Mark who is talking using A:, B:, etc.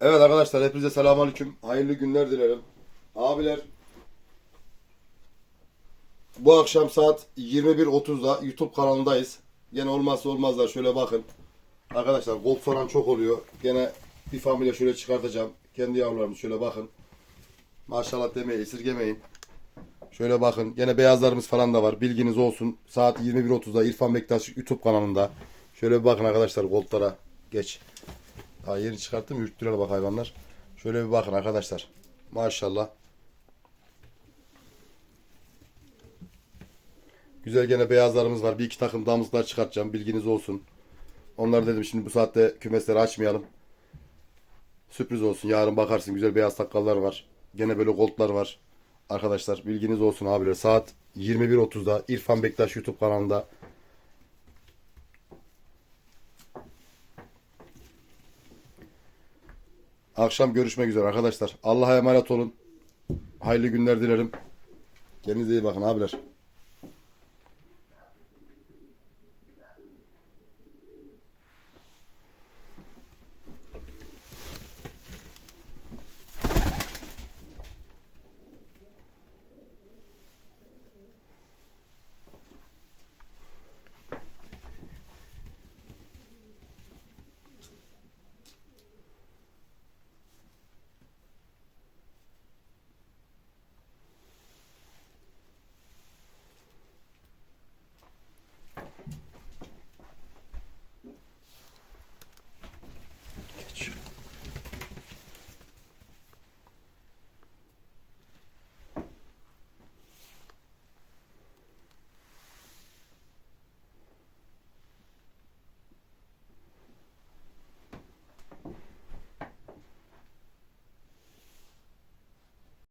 A: Evet arkadaşlar hepinize selamünaleyküm. Hayırlı günler dilerim. Abiler bu akşam saat 21.30'da YouTube kanalındayız. Gene olmazsa olmazlar şöyle bakın. Arkadaşlar gold falan çok oluyor. Gene bir familya şöyle çıkartacağım. Kendi yavrularımız şöyle bakın. Maşallah demeyi esirgemeyin. Şöyle bakın. Gene beyazlarımız falan da var. Bilginiz olsun. Saat 21.30'da İrfan Bektaş YouTube kanalında. Şöyle bir bakın arkadaşlar goldlara. Geç. Daha yeni çıkarttım. Ürktüler bak hayvanlar. Şöyle bir bakın arkadaşlar. Maşallah. Güzel gene beyazlarımız var. Bir iki takım damızlar çıkartacağım. Bilginiz olsun. Onları dedim şimdi bu saatte kümesleri açmayalım. Sürpriz olsun. Yarın bakarsın güzel beyaz takkallar var. Gene böyle goldlar var. Arkadaşlar bilginiz olsun abiler. Saat 21.30'da İrfan Bektaş YouTube kanalında. Akşam görüşmek üzere arkadaşlar. Allah'a emanet olun. Hayırlı günler dilerim. Kendinize iyi bakın abiler.